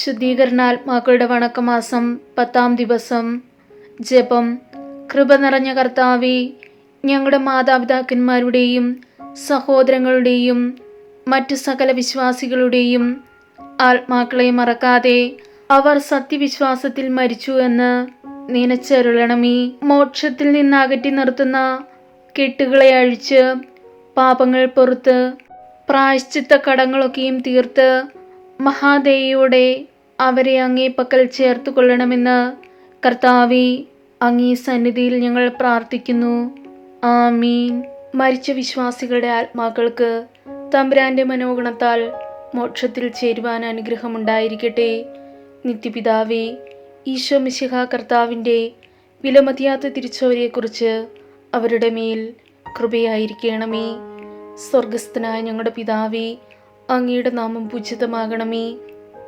ശുദ്ധീകരണാത്മാക്കളുടെ വണക്കമാസം പത്താം ദിവസം. ജപം. കൃപ നിറഞ്ഞ കർത്താവെ ഞങ്ങളുടെ മാതാപിതാക്കന്മാരുടെയും സഹോദരങ്ങളുടെയും മറ്റു സകല വിശ്വാസികളുടെയും ആത്മാക്കളെ മറക്കാതെ അവർ സത്യവിശ്വാസത്തിൽ മരിച്ചു എന്ന് നനച്ചരുളണമേ. മോക്ഷത്തിൽ നിന്ന് അകറ്റി നിർത്തുന്ന കെട്ടുകളെ അഴിച്ച് പാപങ്ങൾ പൊറുത്ത് പ്രായശ്ചിത്ത കടങ്ങളൊക്കെയും തീർത്ത് മഹാദേയോടെ അവരെ അങ്ങേ പക്കൽ ചേർത്ത് കൊള്ളണമെന്ന് കർത്താവി അങ്ങേ സന്നിധിയിൽ ഞങ്ങൾ പ്രാർത്ഥിക്കുന്നു. ആമീൻ. മരിച്ച വിശ്വാസികളുടെ ആത്മാക്കൾക്ക് തമ്പുരാന്റെ മനോഗുണത്താൽ മോക്ഷത്തിൽ ചേരുവാൻ അനുഗ്രഹമുണ്ടായിരിക്കട്ടെ. നിത്യപിതാവേ ഈശോ മിശിഹ കർത്താവിന്റെ വിലമതിയാത്ത തിരിച്ചവരെക്കുറിച്ച് അവരുടെ മേൽ കൃപയായിരിക്കണമേ. സ്വർഗസ്ഥനായ ഞങ്ങളുടെ പിതാവേ അങ്ങയുടെ നാമം പൂജിതമാകണമേ.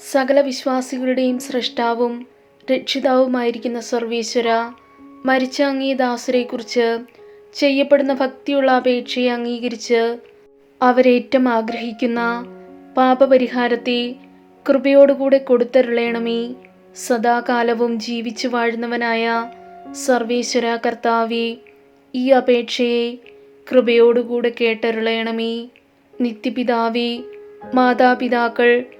സകല വിശ്വാസികളുടെയും സൃഷ്ടാവും രക്ഷിതാവുമായിരിക്കുന്ന സർവീശ്വര മരിച്ച അങ്ങേ ദാസരെക്കുറിച്ച് ചെയ്യപ്പെടുന്ന ഭക്തിയുള്ള അപേക്ഷയെ അംഗീകരിച്ച് അവരേറ്റം ആഗ്രഹിക്കുന്ന പാപപരിഹാരത്തെ കൃപയോടുകൂടെ കൊടുത്തരുളയണമേ സദാകാലവും ജീവിച്ചു വാഴുന്നവനായ സർവേശ്വര കർത്താവെ ഈ അപേക്ഷയെ കൃപയോടുകൂടെ കേട്ടരുളയണമേ നിത്യപിതാവേ മാതാപിതാക്കൾ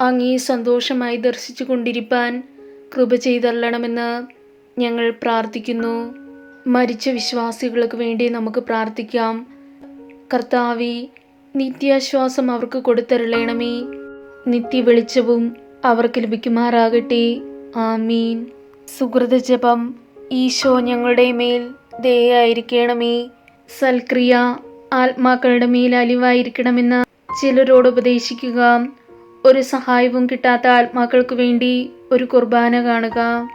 അങ്ങേ സന്തോഷമായി ദർശിച്ചു കൊണ്ടിരിപ്പാൻ കൃപ ചെയ്തള്ളണമെന്ന് ഞങ്ങൾ പ്രാർത്ഥിക്കുന്നു. മരിച്ച വിശ്വാസികൾക്ക് വേണ്ടി നമുക്ക് പ്രാർത്ഥിക്കാം. കർത്താവി നിത്യാശ്വാസം അവർക്ക് കൊടുത്തരുളയണമേ നിത്യ വെളിച്ചവും അവർക്ക് ലഭിക്കുമാറാകട്ടെ. ആമീൻ. സുഹൃത ജപം ഈശോ ഞങ്ങളുടെ മേൽ ദയായിരിക്കണമേ സൽക്രിയ ആത്മാക്കളുടെ മേൽ അലിവായിരിക്കണമെന്ന് ചിലരോട് ഉപദേശിക്കുക. ഒരു സഹായവും കിട്ടാത്ത ആത്മാക്കൾക്ക് വേണ്ടി ഒരു കുർബാന കാണുക.